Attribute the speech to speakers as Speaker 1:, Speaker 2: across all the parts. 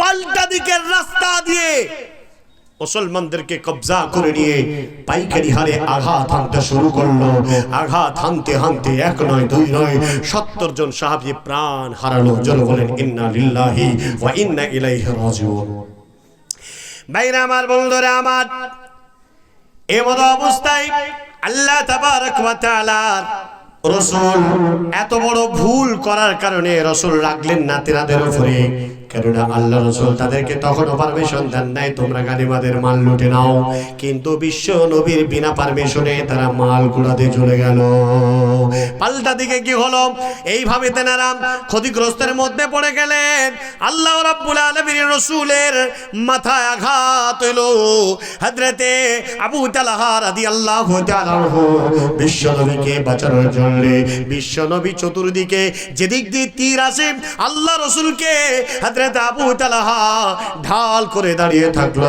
Speaker 1: পাল্টা দিকের রাস্তা দিয়ে মুসলমানদেরকে কবজা করে নিয়ে পাইকারি হারে আঘাত হানতে শুরু করল। আঘাত হানতে হানতে এক নয়, দুই নয়, সত্তর জন সাহাবি প্রাণ হারালো। জন বলেন, ইন্না লিল্লাহি ওয়া ইন্না ইলাইহি রাজিউন। ভাইরা আমার, বন্ধুরা আমার, এমন অবস্থায় আল্লাহ তাবারক ওয়া তাআলা রসুল এত বড় ভুল করার কারণে রসুল রাখলেন না তেনাদের উপরে। কেননা আল্লাহ রসুল তাদেরকে তখনও পারমিশন দেন নাই, তোমরা গানিমাদের মাল লুটে নাও। কিন্তু বিশ্ব নবীর বিনা পারমিশনে তারা মাল গুড়াতে চলে গেল। পাল্টা দিকে কি হলো? এইভাবে তেনারা ক্ষতিগ্রস্তের মধ্যে পড়ে গেলেন। আল্লাহ রাব্বুল আলামিন রসুলের মাথায় আঘাত এলো। হযরতে আবু তালহা রাদিয়াল্লাহু তাআলা আনহু বিশ্বনবীকে বাঁচানোর জন্য বিশ্বনবী চতুর্দিকে যেদিক দিয়ে তীর আসে, আল্লাহ রসুলকে আবু তালহা ঢাল করে দাঁড়িয়ে থাকল।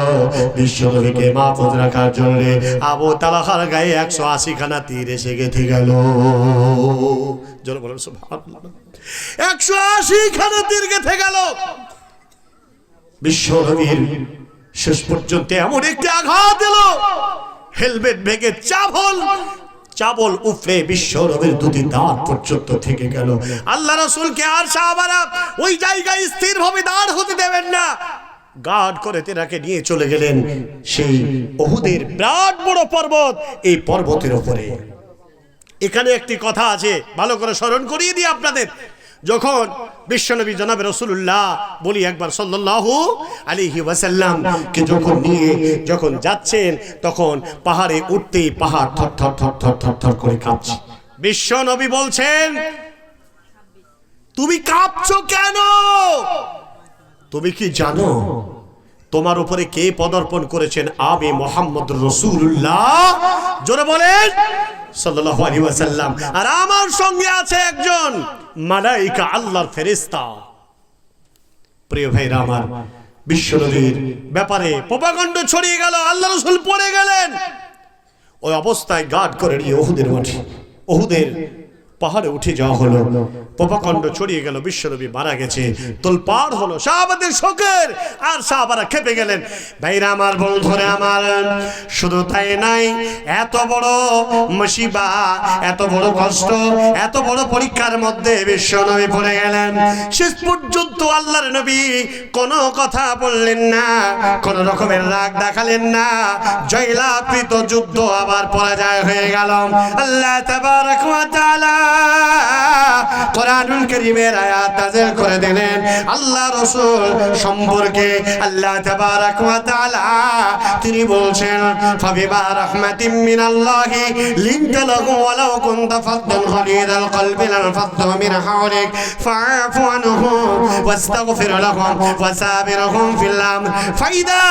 Speaker 1: মাহফুজ রাখার জন্য আবু তালহার গায়ে একশো আশি খানা তীর এসে গেঁথে গেল। বলেন একশো আশি খানা তীর গেঁথে গেল। শেষ পর্যন্ত এমন একটি আঘাত এলো। হেলমেট ভেঙে চাবল চাবল উফরে বিশ্ব নবীর দুটি দাঁত পর্যন্ত থেকে গেল। আল্লাহ রসুলকে আর সাহাবারা ওই জায়গায় স্থিরভাবে দাঁড় হতে দেবেন না। গার্ড করে তেনাকে নিয়ে চলে গেলেন সেই অহুদের বিরাট বড় পর্বত এই পর্বতের ওপরে এখানে একটি কথা আছে, ভালো করে স্মরণ করিয়ে দিই আপনাদের। যখন বিশ্বনবী জনাব রসুল্লাহ বলি একবার সাল্লাল্লাহু আলাইহি ওয়াসাল্লাম কে যখন নিয়ে যখন যাচ্ছেন, তখন পাহাড়ে উঠতেই পাহাড় থর থর থর থর থর থর করে কাঁপছে। বিশ্বনবী বলছেন, তুমি কাঁপছো কেন? তুমি কি জানো তোমার উপরে কে পদার্পণ করেছেন আমি মোহাম্মদ রসুল্লাহ জোরে বলেন, সাল্লাল্লাহু আলাইহি ওয়াসাল্লাম। আর আমার সঙ্গে আছে একজন। মালাইকা আল্লাহর ফেরেশতা। প্রিয় ভাইরা আমার বিশ্বনবীর ব্যাপারে প্রপাগণ্ড ছড়িয়ে গেল, আল্লাহ রসুল পড়ে গেলেন। ওই অবস্থায় গার্ড করে নিয়ে ওহুদের মাঠে, ওহুদের পাহাড়ে উঠে যাওয়া হলো। পপাকণ্ড ছড়িয়ে গেল বিশ্বনবী মারা গেছে। তোল পার হলো শাহবাদের শোকের। আর শাহবারা খেপে গেলেন। ভাইরা আমার বন্ধুরে আমার শুধু তাই নাই এত বড় মুসিবা এত বড় কষ্ট এত বড় পরীক্ষার মধ্যে বিশ্বনবী পড়ে গেলেন। শেষ পর্যন্ত আল্লাহর নবী কোনো কথা বললেন না কোন রকমের রাগ দেখালেন না। জয়লাকৃত যুদ্ধ আবার পরাজয় হয়ে গেল। আল্লাহ তাবারক ওয়া তাআলা কোরআনুল কারীমের আয়াত নাযিল করে দিলেন আল্লাহ রাসূল সম্পর্কে আল্লাহ তাবারক ওয়া তাআলা তিনি বলছেন ফাবিমা রাহমাতিম মিনাল্লাহি লিনতা লাহু ওয়ালাউ কুনতা ফাদ্দান গলিযাল কলবি লানফাদ্দু মিন হাওলিক ফাআফু আনহুম واستغفر لهم وسابرهم في الأمر فإذا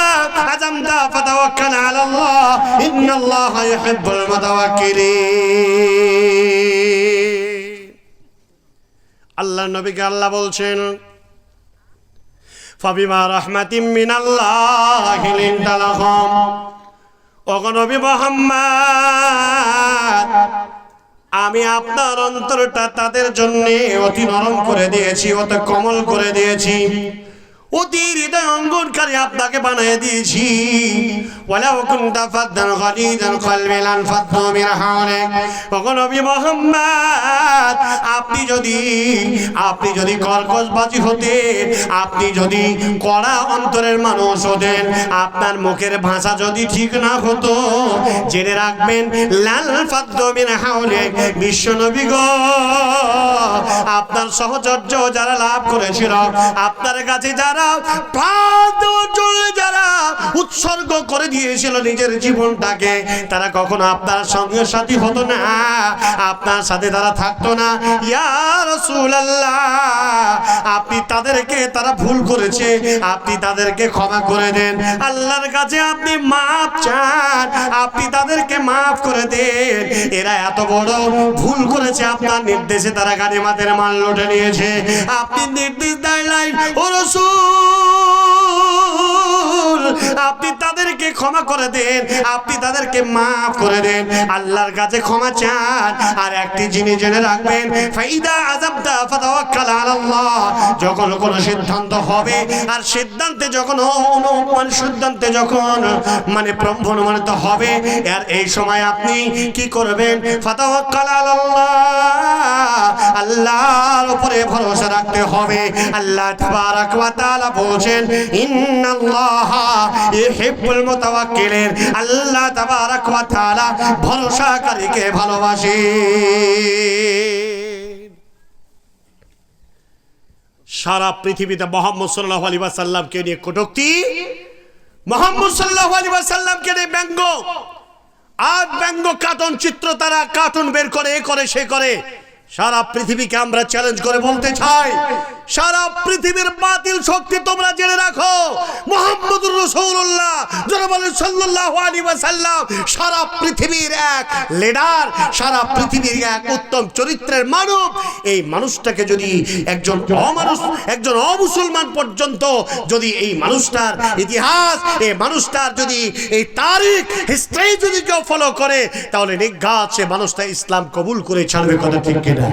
Speaker 1: عزمت فتوكل على الله إن الله يحب المتوكلين আল্লাহ নবীকে আল্লাহ বলছেন, ফাবিমা রাহমাতিম মিনাল্লাহি লিনতা লাহুম ওগো নবী মুহাম্মদ, আমি আপনার অন্তরটা তাদের জন্য অতি নরম করে দিয়েছি, অত কমল করে দিয়েছি। আপনাকে বানিয়ে দিয়েছি। আপনি যদি আপনি যদি কর্কশবাজি হতেন, আপনি যদি কড়া অন্তরের মানুষ হতেন, আপনার মুখের ভাষা যদি ঠিক না হতো, জেনে রাখবেন, লাল ফাদ্দু মিন হাওলিক বিশ্ব গো, আপনার সহচর্য যারা লাভ করেছিল, আপনার কাছে যারা উৎসর্গ করে দিয়েছিল নিজের জীবনটাকে, তারা কখনো আপনার সঙ্গে সাথী হতো না, আপনার সাথে তারা থাকতো না। আপনি তাদেরকে তারা ভুল করেছে, আপনি তাদেরকে ক্ষমা করে দেন। আল্লাহর কাছে আপনি মাপ চান, আপনি তাদেরকে মাফ করে দেন। এরা এত বড় ভুল করেছে, আপনার নির্দেশে তারা গানিমাতের মাল লুটে নিয়েছে। আপনি নির্দেশ দেয় নাই, ও রসুল। আপনি তাদেরকে ক্ষমা করে দেন, আপনি তাদেরকে মাফ করে দেন। আল্লাহর কাছে ক্ষমা চান, আর একটি জিনিস জেনে রাখবেন, ফাইদা যখন সিদ্ধান্ত হবে, আর সিদ্ধান্তে যখন অনুমান সিদ্ধান্তে যখন মানে হবে, আর এই সময় আপনি কি করবেন? ফাতাওয়াক্কাল আল্লাহর উপরে ভরসা রাখতে হবে। আল্লাহ ওয়া মুতাওয়াক্কিলিন। আল্লাহ ভরসাকারীকে ভালোবাসে সারা পৃথিবীতে মোহাম্মদ সাল্লাহ আলী নিয়ে কটুক্তি, মোহাম্মদ সাল্লাহ আলী নিয়ে ব্যঙ্গ। আর ব্যঙ্গ কার্টুন চিত্র তারা কার্টুন বের করে, এ করে, সে করে। সারা পৃথিবীকে আমরা চ্যালেঞ্জ করে বলতে চাই, সারা পৃথিবীর বাতিল শক্তি তোমরা জেনে রাখো। মোহাম্মদুর রসৌল্লাহ যারা বলেন সাল্লাল্লাহু আলাইহি ওয়াসাল্লাম, সারা পৃথিবীর এক লিডার সারা পৃথিবীর এক উত্তম চরিত্রের মানব। এই মানুষটাকে যদি একজন অমানুষ, একজন অমুসলমান পর্যন্ত যদি এই মানুষটার ইতিহাস, এই মানুষটার যদি এই তারিখ হিস্ট্রি যদি কেউ ফলো করে, তাহলে নিঘাত সে মানুষটা ইসলাম কবুল করে ছাড়বে কথা ঠিক কিনা?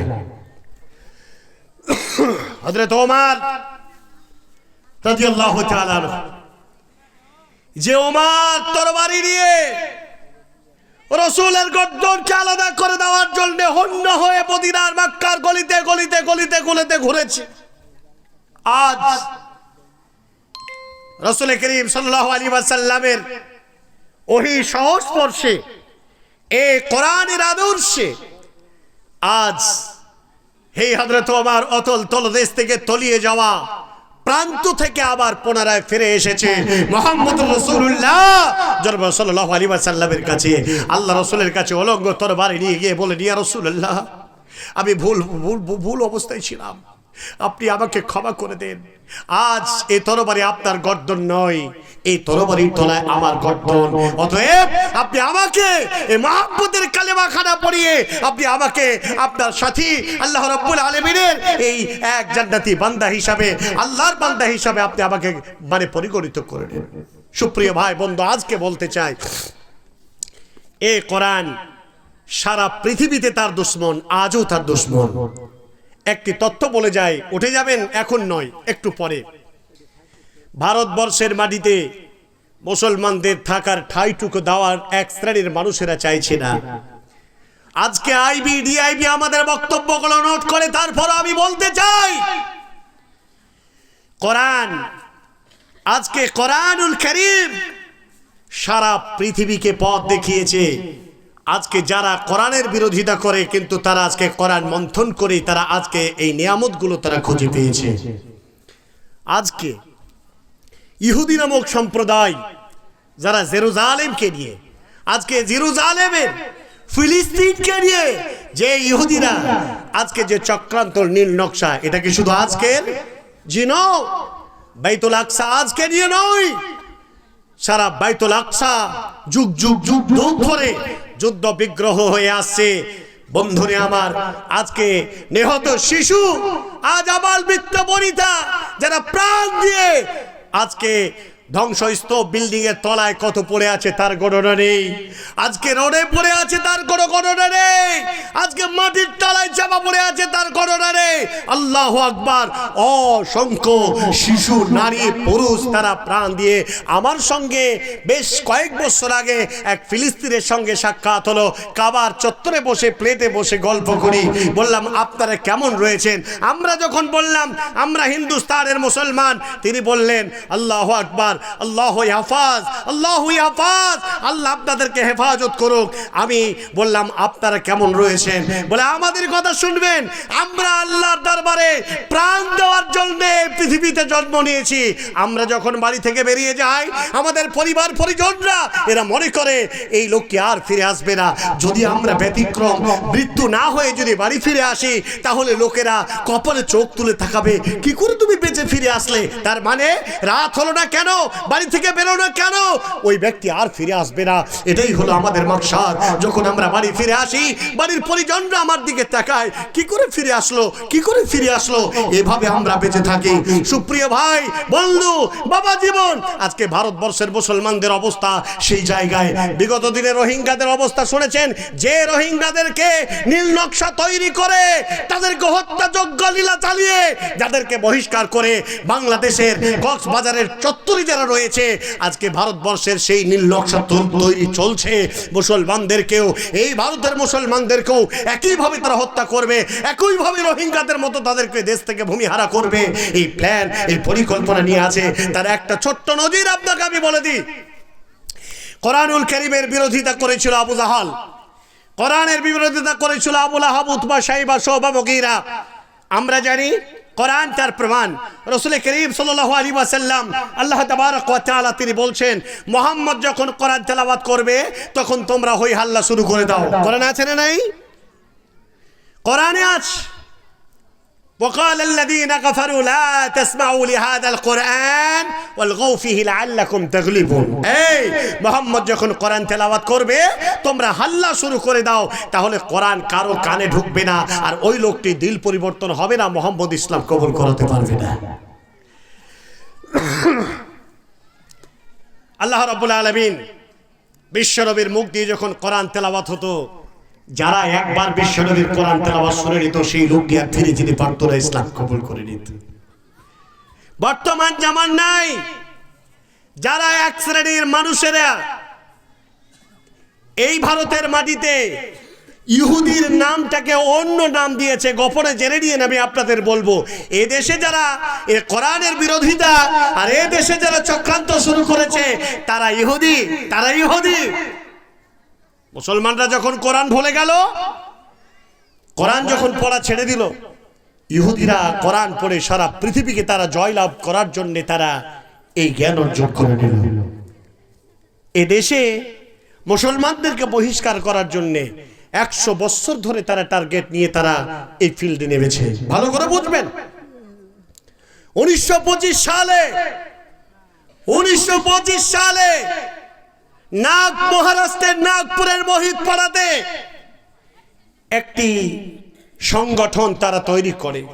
Speaker 1: যে ওমর তরবারি নিয়ে রসুলের আলাদা করে দেওয়ার জন্য হন্য হয়ে মদিনার গলিতে গলিতে গলিতে গলিতে ঘুরেছে। আজ রসুল করিম সাল্লামের ওহি সংস্পর্শে এ কোরআনের আদর্শে আজ হে হাজরত আমার অতল তলদেশ থেকে তলিয়ে যাওয়া প্রান্ত থেকে আবার পুনরায় ফিরে এসেছে মোহাম্মদ রসুল্লাহ জন্ম সাল্লাহ আলী সাল্লামের কাছে, আল্লাহ রসুলের কাছে অলঙ্গ তরবারে নিয়ে গিয়ে বলে নিয়া রসুল্লাহ আমি ভুল ভুল ভুল অবস্থায় ছিলাম। আপনি আমাকে ক্ষমা করে দেন। আজ এই তরবারি আপনার গর্দন নয়, এই তরবারির তলায় আমার গর্দন। অতএব আপনি আমাকে এই মহাব্বতের কালেমা খানা পড়িয়ে আপনি আমাকে আপনার সাথী আল্লাহ রব্বুল আলমিনের এই এক জান্নাতি বান্দা হিসাবে, আল্লাহর বান্দা হিসাবে আপনি আমাকে মানে পরিগণিত করে নেন সুপ্রিয় ভাই, বন্ধু, আজকে বলতে চাই, এ কোরআন সারা পৃথিবীতে তার দুশ্মন, আজও তার দুশ্মন। একটি তথ্য বলে যায়, উঠে যাবেন এখন নয়, একটু পরে। ভারতবর্ষের মাটিতে মুসলমানদের থাকার ঠাইটুকু দেওয়ার এক শ্রেণির মানুষেরা চাইছে না। আজকে আইবি, ডিআইবি আমাদের বক্তব্যগুলো নোট করে, তারপর আমি বলতে চাই, কোরআন, আজকে কোরআনুল করিম সারা পৃথিবীকে পথ দেখিয়েছে। আজকে যারা কোরআনের বিরোধিতা করে, কিন্তু তারা আজকে কোরআন মন্থন করে তারা আজকে এই নিয়ামতগুলো তারা খুঁজে পেয়েছে। আজকে ইহুদি নামক সম্প্রদায় যারা জেরুজালেমকে নিয়ে, আজকে জেরুজালেমের ফিলিস্তিনকে নিয়ে, যে ইহুদিরা আজকে যে চক্রান্ত নীল নকশা, এটা কি শুধু আজকের? জিনো বাইতুল আকসা আজকে নিয়ে নয়। সারা বাইতুল আকসা যুগ যুগ যুগ যুগ ধরে যুদ্ধ বিগ্রহ হয়ে আসছে। বন্ধুরে আমার, আজকে নিহত শিশু, আজ আমার বৃত্ত বনিতা, যারা প্রাণ দিয়ে আজকে ধ্বংসস্তূপ বিল্ডিং এর তলায় কত পড়ে আছে তার গণনা নেই। আজকে রোডে পড়ে আছে তার কোনো গণনা নেই। আজকে মাটির তলায় চাপা পড়ে আছে তার গণনা নেই। আল্লাহ আকবার, অসংখ্য শিশু, নারী, পুরুষ তারা প্রাণ দিয়ে আমার সঙ্গে বেশ কয়েক বছর আগে এক ফিলিস্তিনের সঙ্গে সাক্ষাৎ হলো। কাবার চত্বরে বসে প্লেটে বসে গল্প করি। বললাম, আপনারা কেমন রয়েছেন? আমরা যখন বললাম, আমরা হিন্দুস্তানের মুসলমান। তিনি বললেন, আল্লাহ আকবার আল্লাহ হাফাজ আল্লাহ হাফাজ আল্লাহ আপনাদেরকে হেফাজত করুক। আমি বললাম, আপনারা কেমন রয়েছেন? বলে, আমাদের কথা শুনবেন। আমরা আল্লাহর দরবারে প্রাণ দেওয়ার জন্য পৃথিবীতে জন্ম নিয়েছি। আমরা যখন বাড়ি থেকে বেরিয়ে যাই, আমাদের পরিবার পরিজনরা এরা মনে করে, এই লোককে আর ফিরে আসবে না। যদি আমরা ব্যতিক্রম মৃত্যু না হয়ে যদি বাড়ি ফিরে আসি, তাহলে লোকেরা কপালে চোখ তুলে থাকাবে কি করে তুমি বেঁচে ফিরে আসলে, তার মানে রাত হলো না কেন? বাড়ি থেকে বেরোনো কেন? ওই ব্যক্তি আর ফিরে আসবে না। এটাই হলো আমাদের মাকসাদ। যখন আমরা বাড়ি ফিরে আসি, বাড়ির পরিজনরা আমার দিকে তাকায়, কি করে ফিরে আসলো? কি করে ফিরে আসলো? এভাবে আমরা বেঁচে থাকি। সুপ্রিয় ভাই, বন্ধু, বাবা জীবন, আজকে ভারতবর্ষের মুসলমানদের অবস্থা সেই জায়গায়। বিগত দিনে রোহিঙ্গাদের অবস্থা শুনেছেন? যে রোহিঙ্গাদেরকে নীল নকশা তৈরি করে, তাদেরকে হত্যাযোগ্য লীলা চালিয়ে, যাদেরকে বহিষ্কার করে বাংলাদেশের কক্সবাজারের চত্বরে যারা রয়েছে, আজকে ভারতবর্ষের সেই নকশা তৈরি চলছে। মুসলমানদেরকেও, এই ভারতের মুসলমানদেরকেও একইভাবে তারা হত্যা করবে, একইভাবে রোহিঙ্গাদের মতো তাদেরকে দেশ থেকে ভূমিহারা করবে। এই প্ল্যান এই পরিকল্পনা নিয়ে আছে। তার একটা ছোট্ট নজির আপনাকে আমি বলে দিই। কোরআনুল করিমের বিরোধিতা করেছিল আবু জাহাল। কোরআনের বিরোধিতা করেছিল আবুল আহাব, উতবা, সাইবা শোভা বগিরা আমরা জানি কোরআন তার প্রমাণ। রসুল করিম সাল্লাহ আলী ওয়াসাল্লাম আল্লাহ তাবারক তালা তিনি বলছেন, মোহাম্মদ যখন কোরআন তেলাবাদ করবে, তখন তোমরা হই হাল্লা শুরু করে দাও। কোরআন আছে না নাই? কোরআনে আছে। وقال الذين كفروا لا تسمعوا لهذا القرآن والغوا فيه لعلكم تغلبون এই মোহাম্মদ যখন কোরআন তেলাওয়াত করবে তোমরা হাল্লা শুরু করে দাও তাহলে কোরআন কারো কানে ঢুকবে না আর ওই লোকটি দিল পরিবর্তন হবে না মোহাম্মদ ইসলাম কবুল করাতে পারবে না আল্লাহ রাব্বুল আলামিন বিশ্বনবীর মুখ দিয়ে যখন কোরআন তেলাওয়াত হতো যারা একবার বিশ্বনবীর কোরআন তেলাওয়াত শুনে নিত, সেই লোকটি আর ফিরে যেতে পারতো না, ইসলাম কবুল করে নিত। বর্তমান জামান নাই। যারা এক শ্রেণির মানুষেরা এই ভারতের মাটিতে ইহুদির নামটাকে অন্য নাম দিয়েছে গোপনে জেনে নিয়ে আমি আপনাদের বলব এ দেশে যারা এ কোরআনের বিরোধিতা আর এ দেশে যারা চক্রান্ত শুরু করেছে, তারা ইহুদি তারা ইহুদি। মুসলমানরা যখন কোরআন ভুলে গেল, কোরআন যখন পড়া ছেড়ে দিল, ইহুদিরা কোরআন পড়ে সারা পৃথিবীকে তারা জয়লাভ করার জন্য তারা এই জ্ঞান অর্জন করে নিল। এ দেশে মুসলমানদেরকে বহিষ্কার করার জন্য একশো বছর ধরে তারা টার্গেট নিয়ে তারা এই ফিল্ডে নেমেছে। ভালো করে বুঝবেন। উনিশশো পঁচিশ সালে, উনিশশো পঁচিশ সালে নাগ মহারাষ্ট্রের নাগপুরের মোহিত পাড়াতে একটি সংগঠন তারা তৈরি করে।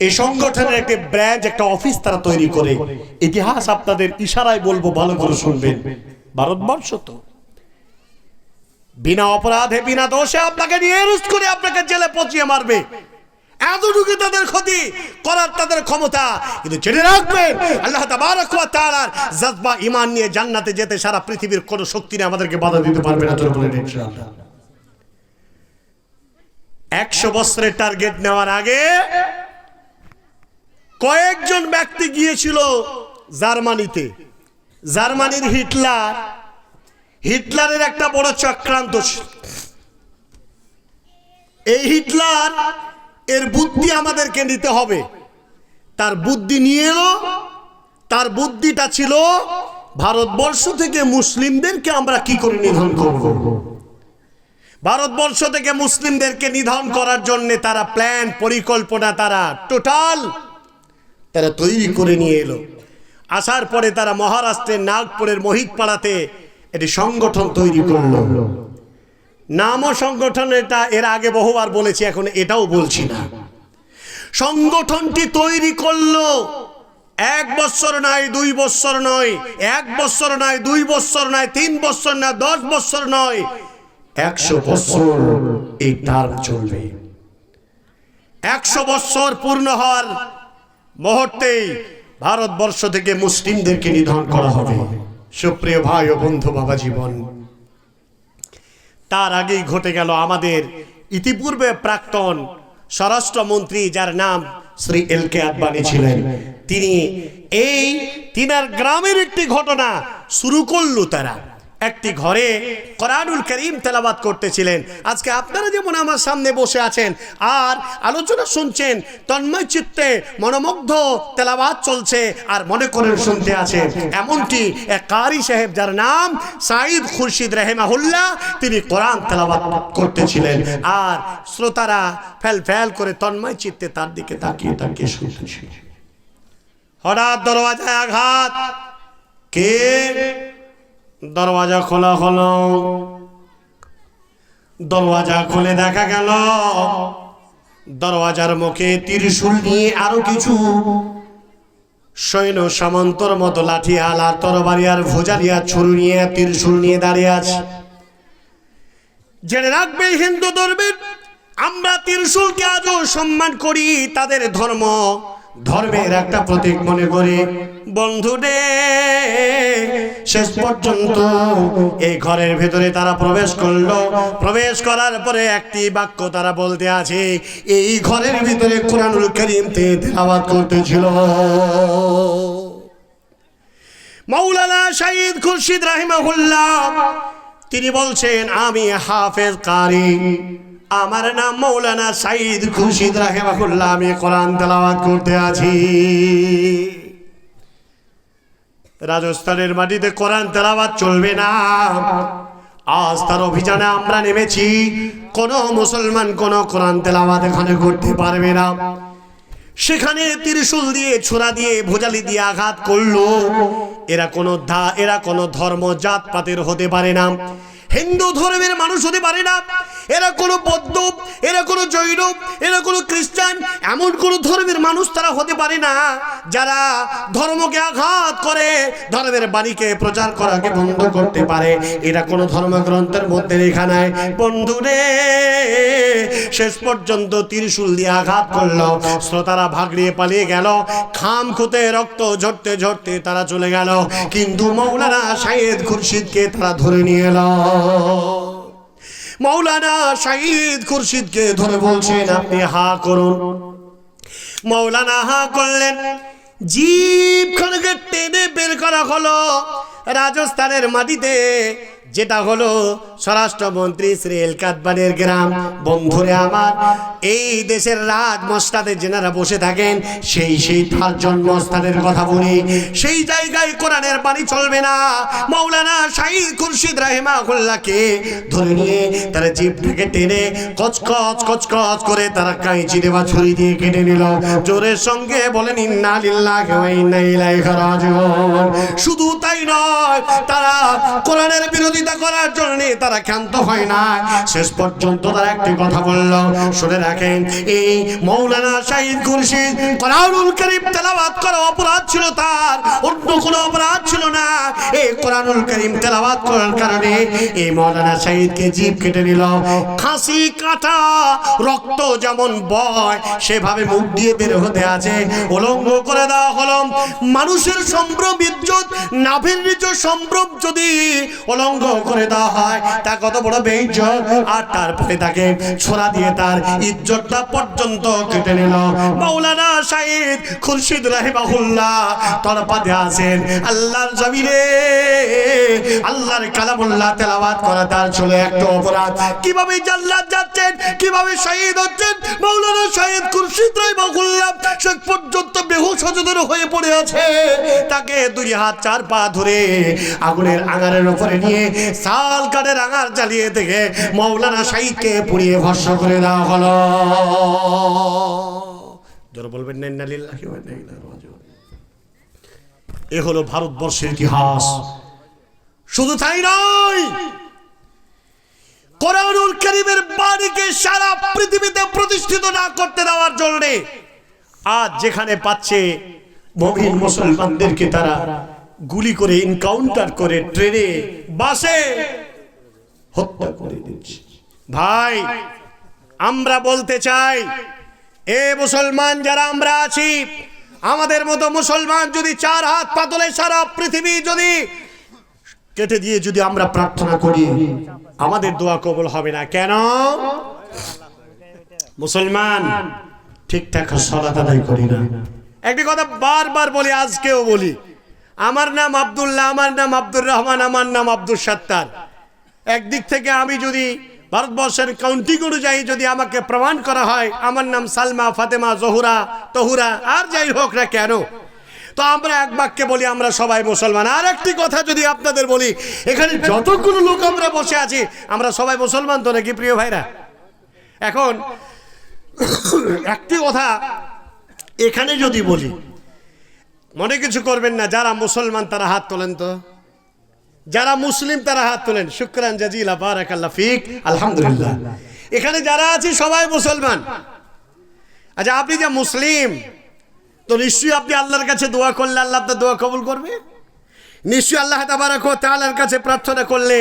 Speaker 1: এই সংগঠনের একটি ব্রাঞ্চ, একটা অফিস তারা তৈরি করে। ইতিহাস আপনাদের ইশারায় বলব, ভালো করে শুনবেন। ভারতবর্ষ তো। বিনা অপরাধে, বিনা দোষে আপনাকে নিয়ে করে আপনাকে জেলে পচিয়ে মারবে। এতটুকু তাদের ক্ষতি করার তাদের ক্ষমতা। কিন্তু জেনে রাখবেন, আল্লাহ তাআলার জজবা ঈমান নিয়ে জান্নাতে যেতে সারা পৃথিবীর কোনো শক্তি নেই আমাদেরকে বাধা দিতে পারবে না একশো বছরের টার্গেট নেওয়ার আগে কয়েকজন ব্যক্তি গিয়েছিল জার্মানিতে। জার্মানির হিটলার। হিটলারের একটা বড় চক্রান্ত এই হিটলার এর বুদ্ধি আমাদেরকে নিতে হবে। তার বুদ্ধি নিয়ে এলো তার বুদ্ধিটা ছিল ভারতবর্ষ থেকে মুসলিমদেরকে আমরা কি করে নিধন করব? ভারতবর্ষ থেকে মুসলিমদেরকে নিধন করার জন্য তারা প্ল্যান পরিকল্পনা তারা টোটাল তারা তৈরি করে নিয়ে এলো। আসার পরে তারা মহারাষ্ট্রের নাগপুরের মোহিতপাড়াতে একটি সংগঠন তৈরি করল। নামও সংগঠন এটা, এর আগে বহুবার বলেছি, এখন এটাও বলছি না। সংগঠনটি তৈরি করল, এক বছর নয়, দুই বছর নয়, এক বছর নয়, দুই বছর নয়, তিন বছর নয়, দশ বছর নয়, একশো বছর এই টার্ম চলবে। একশো বছর পূর্ণ হওয়ার মুহূর্তেই ভারতবর্ষ থেকে মুসলিমদেরকে নিধন করা হবে। সুপ্রিয় ভাই ও বন্ধু বাবা জীবন তার আগেই ঘটে গেল আমাদের ইতিপূর্বে প্রাক্তন স্বরাষ্ট্রমন্ত্রী যার নাম শ্রী এল কে আদবানি ছিলেন। তিনি এই তিনার গ্রামের একটি ঘটনা শুরু করল তারা। একটি ঘরে কোরআনুল করিম তেলাবাদ করতেছিলেন। আজকে আপনারা যেমন আমার সামনে বসে আছেন আর আলোচনা শুনছেন, তন্ময় চিত্তে মনোমুগ্ধ তেলাবাত চলছে আর মনে করেন শুনতে আছেন। এমনটি এক কারি সাহেব যার নাম সাইদ খুরশিদ রেহেমাহুল্লাহ, তিনি কোরআন তেলাবাত করতেছিলেন। আর শ্রোতারা ফেল ফেল করে তন্ময় চিত্তে তার দিকে তাকিয়ে তাকিয়ে শুনতেছিল হঠাৎ দরওয়াজায় আঘাত। কে? দরওয়াজা খোলা হলো। দরওয়াজা খুলে দেখা গেল। দরওয়াজার মুখে ত্রিশূল নিয়ে আরও কিছু। সৈন্য সামন্তর মতো লাঠি আলা তরবারি আর ভোজালিয়া ছুরি নিয়ে ত্রিশূল নিয়ে দাঁড়িয়ে আছে। জেনে রাখবে হিন্দু ধর্মের, আমরা ত্রিশূলকে আজও সম্মান করি তাদের ধর্ম। ধর্মের একটা প্রতীক মনে করি। বন্ধু রে শেষ পর্যন্ত এই ঘরের ভেতরে তারা প্রবেশ করল। প্রবেশ করার পরে একটি বাক্য তারা বলতে আছে, এই ঘরের ভিতরে কোরআনুল করিম তেলাওয়াত করতেছিল। মৌলানা শাহিদ খুরশিদ রাহিমাহুল্লাহ, তিনি বলছেন, আমি হাফেজ কারি। আমার নাম মৌলানা সাইদ খুরশিদ রাহেমাহুল্লাহ, আমি কোরআন তেলাওয়াত করতে আছি। রাজস্থানের মাটিতে কোরআন তেলাওয়াত চলবে না। আজ তার অভিযানে আমরা নেমেছি। কোন মুসলমান কোন কোরআন তেলাওয়াত এখানে করতে পারবে না। সেখানে ত্রিশূল দিয়ে ছোড়া দিয়ে, ভোজালি দিয়ে আঘাত করল। এরা কোনো ধা এরা কোনো ধর্ম জাত পাতের হতে পারে না। হিন্দু ধর্মের মানুষ হতে পারে না। এরা কোনো বৌদ্ধ, এরা কোনো জৈন, এরা কোনো খ্রিস্টান, এমন কোনো ধর্মের মানুষ তারা হতে পারে না, যারা ধর্মকে আঘাত করে, ধর্মের বাণীকে প্রচার করাকে বন্ধ করতে পারে। এটা কোনো ধর্মগ্রন্থের মধ্যে লেখা নাই বন্ধুরে শেষ পর্যন্ত ত্রিশূল দিয়ে আঘাত করল। শ্রোতারা ভাগড়িয়ে পালিয়ে গেল, খাম খুতে রক্ত ঝরতে ঝরতে তারা চলে গেল। কিন্তু মৌলানা শাহেদ খুরশিদকে তারা ধরে নিয়ে এলো। মৌলানা শাহিদ খুরশিদকে ধরে বলছেন, আপনি হা করুন। মৌলানা হা করলেন। জীব খানকে টেনে বের করা হলো। রাজস্থানের মাটিতে যেটা হলো স্বরাষ্ট্রমন্ত্রী শ্রী এলকাতবানের গ্রাম। বন্ধুরে আমার, এই দেশের রাজ মস্তাদের যেনারা বসে থাকেন, সেই সেই তার জন্মস্থানের কথা বলি। সেই জায়গায় কোরআনের বাণী চলবে না। মৌলানা শাহিদ খুরশিদ রাহেমাহুল্লাহকে ধরে নিয়ে তারা জিপটাকে টেনে কচকচ কচকচ করে তারা কাঁচি দেওয়া ছুরি দিয়ে কেটে নিল। জোরের সঙ্গে বলেন, ইন্না লিল্লাহি শুধু তাই নয়, তারা কোরআনের বিরোধিতা করার জন্য তারা ক্ষান্ত হয় না। শেষ পর্যন্ত তারা একটি কথা বলল, শুনে রাখেন, এই মৌলানা শাহিদ খুরশিদ কোরআনুল কারীম তেলাওয়াত করা অপরাধ ছিল তার, অন্য কোনো অপরাধ ছিল না। এই কোরআনুল কারীম তেলাওয়াত করার কারণে এই মৌলানা শাহিদকে জীব কেটে নিল। খাসি, কাটা, রক্ত যেমন বয়, সেভাবে মুখ দিয়ে বের হতে আছে, উলঙ্গ করে দেওয়া হলো। মানুষের সম্ভ্রম, ইজ্জত, নাভের নিজ সম্ভ্রম যদি উলঙ্গ করে দেওয়া হয়। তা কত বড় বেইজ্জত। আর তারপরে তাকে ছোড়া দিয়ে তার ইজ্জতটা পর্যন্ত কেটে নিল। মাওলানা শাহিদ খুরশিদ রাহিমাহুল্লাহ তরপাতে আছেন। আল্লাহর জমিনে আল্লাহর কালামুল্লাহ তেলাওয়াত করা তার ছিল একটা অপরাধ। কীভাবে জান্নাত যাচ্ছেন? কীভাবে শহীদ হচ্ছেন? মাওলানা শাহিদ খুরশিদ রাহিমাহুল্লাহ শেষ পর্যন্ত বেহুশ সচেতন হয়ে পড়ে আছে। তাকে দুই হাত চার পা ধরে আগুনের আঙারের উপরে নিয়ে শাল কাঠের আঙার জ্বালিয়ে থেকে মৌলানা শাহিদকে পুড়িয়ে ভস্য করে দেওয়া হলো। জোর বলবেন এ হলো ভারতবর্ষের ইতিহাস। শুধু তাই নয়, কোরআনুল করিমের বাণীকে সারা পৃথিবীতে প্রতিষ্ঠিত না করতে দেওয়ার জন্য আজ যেখানে পাচ্ছে, মমিন মুসলমানদেরকে তারা গুলি করে এনকাউন্টার করে ট্রেনে, বাসে হত্যা করে দিচ্ছে ভাই, আমরা বলতে চাই, এ মুসলমান যারা আমরা আছি, আমাদের মতো মুসলমান যদি চার হাত পাতলে সারা পৃথিবী যদি কেটে দিয়ে যদি আমরা প্রার্থনা করি, আমাদের দোয়া কবল হবে না। কেন? মুসলমান, ঠিকঠাক সলাত আদায় করি না। একটি কথা বারবার বলি, আজকেও বলি আমার নাম আব্দুল্লাহ, আমার নাম আব্দুর রহমান, আমার নাম আব্দুল সাত্তার। একদিক থেকে আমি যদি ভারতবর্ষের কাউন্টিং অনুযায়ী যদি আমাকে প্রমাণ করা হয়, আমার নাম সালমা, ফাতেমা, জহুরা, তহুরা, আর যাই হোক না কেন, তো আমরা এক বাক্যে বলি, আমরা সবাই মুসলমান। আর একটি কথা যদি আপনাদের বলি, এখানে যতগুলো লোক আমরা বসে আছি, আমরা সবাই মুসলমান তো নাকি, প্রিয় ভাইরা? এখন, একটি কথা এখানে যদি বলি মনে কিছু করবেন না, যারা মুসলমান তারা হাত তোলেন তো। যারা মুসলিম তারা হাত তোলেন। শুক্রান জাজিলা, বারাকাল্লাহ ফিক, আলহামদুলিল্লাহ। এখানে যারা আছে, সবাই মুসলমান। আচ্ছা আপনি যে মুসলিম, তো নিশ্চয়ই আপনি আল্লাহর কাছে দোয়া করলে আল্লাহ আপনার দোয়া কবুল করবে? নিশ্চয়ই আল্লাহ তাবারাক তাআলার কাছে প্রার্থনা করলে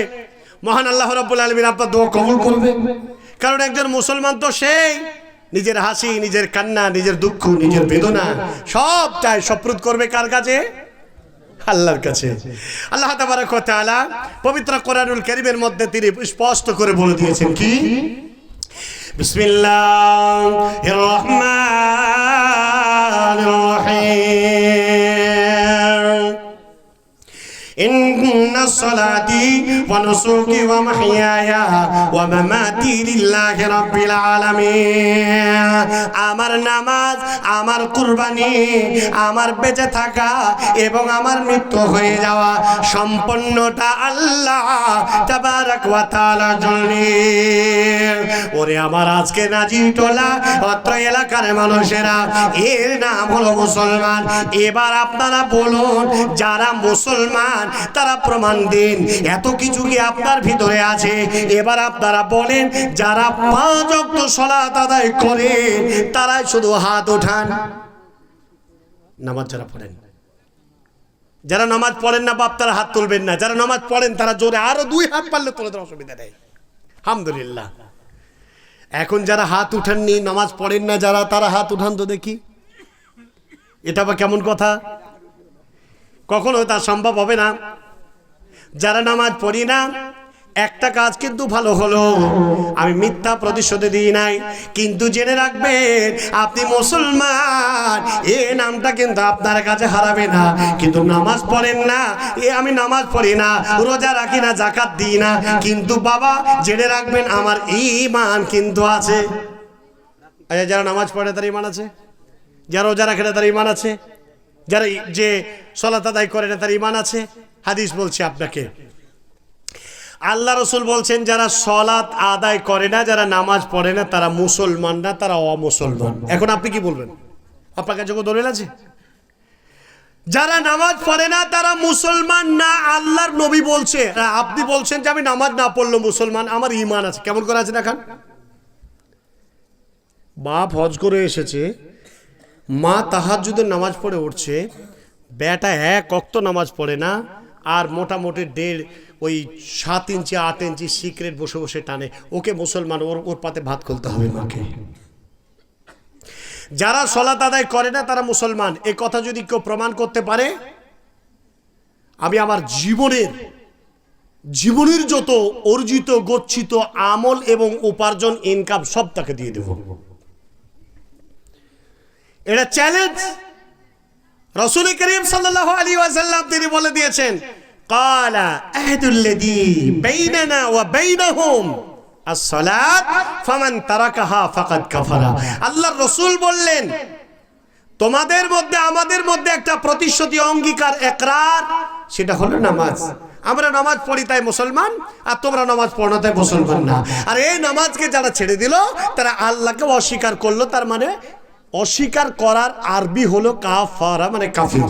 Speaker 1: মহান আল্লাহ রাব্বুল আলামিন আপনার দোয়া কবুল করবে। কারণ একজন মুসলমান তো সেই নিজের হাসি, নিজের কান্না, নিজের দুঃখ, নিজের বেদনা সব চায় সপ্রুত করবে কার কাছে? আল্লাহর কাছে। আল্লাহ তাআলা পবিত্র কোরআনুল কারীমের মধ্যে তিনি স্পষ্ট করে বলে দিয়েছেন কি? বিসমিল্লাহির রহমানির রহিম। إن صلاتي ونسوكي ومحياي ومماتي لله رب العالمين আমার নামাজ আমার কুরবানি আমার বেঁচে থাকা এবং আমার মৃত্যু হয়ে যাওয়া সম্পূর্ণটা আল্লাহ তাবারাক ওয়া তাআলার জন্য ওরে আমার আজকে নাজি টোলা অত্র এলাকার মানুষেরা এর নাম হলো মুসলমান এবার আপনারা বলুন যারা মুসলমান তারা প্রমাণ দিন। এত কিছু কি আপনার ভিতরে আছে? এবার আপনারা বলেন, যারা পাঁচ অক্ট সলাত আদায় করে, তারাই শুধু হাত ওঠান। নামাজ যারা পড়েন। যারা নামাজ পড়েন না, বাপ তারা হাত তুলবেন না। যারা নামাজ পড়েন, তারা জোরে আরও দুই হাত পারলে তুলে দেওয়ার অসুবিধা নেই। আলহামদুলিল্লাহ। এখন যারা হাত উঠাননি, নামাজ পড়েন না, যারা তারা হাত উঠান তো দেখি। এটা বা কেমন কথা? কখনো তা সম্ভব হবে না। যারা নামাজ পড়ি না, একটা কাজ কিন্তু ভালো হলো। আমি মিথ্যা প্রতিশোধে দিই নাই, কিন্তু জেনে রাখবেন, আপনি মুসলমান। এ নামটা কিন্তু আপনার কাছে হারাবে না। কিন্তু নামাজ পড়েন না, এ আমি নামাজ পড়ি না, রোজা রাখি না জাকাত দিই না। কিন্তু বাবা, জেনে রাখবেন, আমার ইমান কিন্তু আছে। আচ্ছা যারা নামাজ পড়ে, তার ইমান আছে? যারা রোজা রাখে না, তার ইমান আছে? যারা যে সলাত আদায় করে না, তার ইমান আছে? হাদিস বলছে আপনাকে। আল্লাহ রসুল বলছেন, যারা সলাত আদায় করে না, যারা নামাজ পড়ে না, তারা মুসলমান না, তারা অমুসলমান। এখন আপনি কি বলবেন? আপনার কাছে কোনো দলিল আছে? যারা নামাজ পড়ে না, তারা মুসলমান না, আল্লাহর নবী বলছে। আপনি বলছেন যে আমি নামাজ না পড়ল মুসলমান, আমার ইমান আছে। কেমন করে আছে দেখান। বাপ হজ করে এসেছে, মা তাহাজ্জুদের নামাজ পড়ে উঠছে, বেটা এক অক্ত নামাজ পড়ে না আর মোটামুটি দেড় ওই সাত ইঞ্চি, আট ইঞ্চি সিক্রেট বসে বসে টানে। ওকে মুসলমান, ওর ওর পাতে ভাত খুলতে হবে মাকে। যারা সলাত আদায় করে না, তারা মুসলমান। এই কথা যদি কেউ প্রমাণ করতে পারে, আমি আমার জীবনের জীবনের যত অর্জিত, গচ্ছিত আমল এবং উপার্জন ইনকাম সব তাকে দিয়ে দেব। এটা চ্যালেঞ্জ রসুল করিম সাল্লাহ আলী ওয়াসাল্লাম তিনি বলে দিয়েছেন, কালা আহদুল্লাদি বাইনানা ওয়া বাইনাহুম, আসসালাত ফামান তারাকাহা ফাকাদ কাফারা। আল্লাহর রসুল বললেন, তোমাদের মধ্যে, আমাদের মধ্যে একটা প্রতিশ্রুতি অঙ্গীকার, একরার, সেটা হলো নামাজ। আমরা নামাজ পড়ি তাই মুসলমান, আর তোমরা নামাজ পড়ো তাই মুসলমান না। আর এই নামাজকে যারা ছেড়ে দিল, তারা আল্লাহকে অস্বীকার করল, তার মানে অস্বীকার করার আরবি হলো কাফারা মানে কাফির।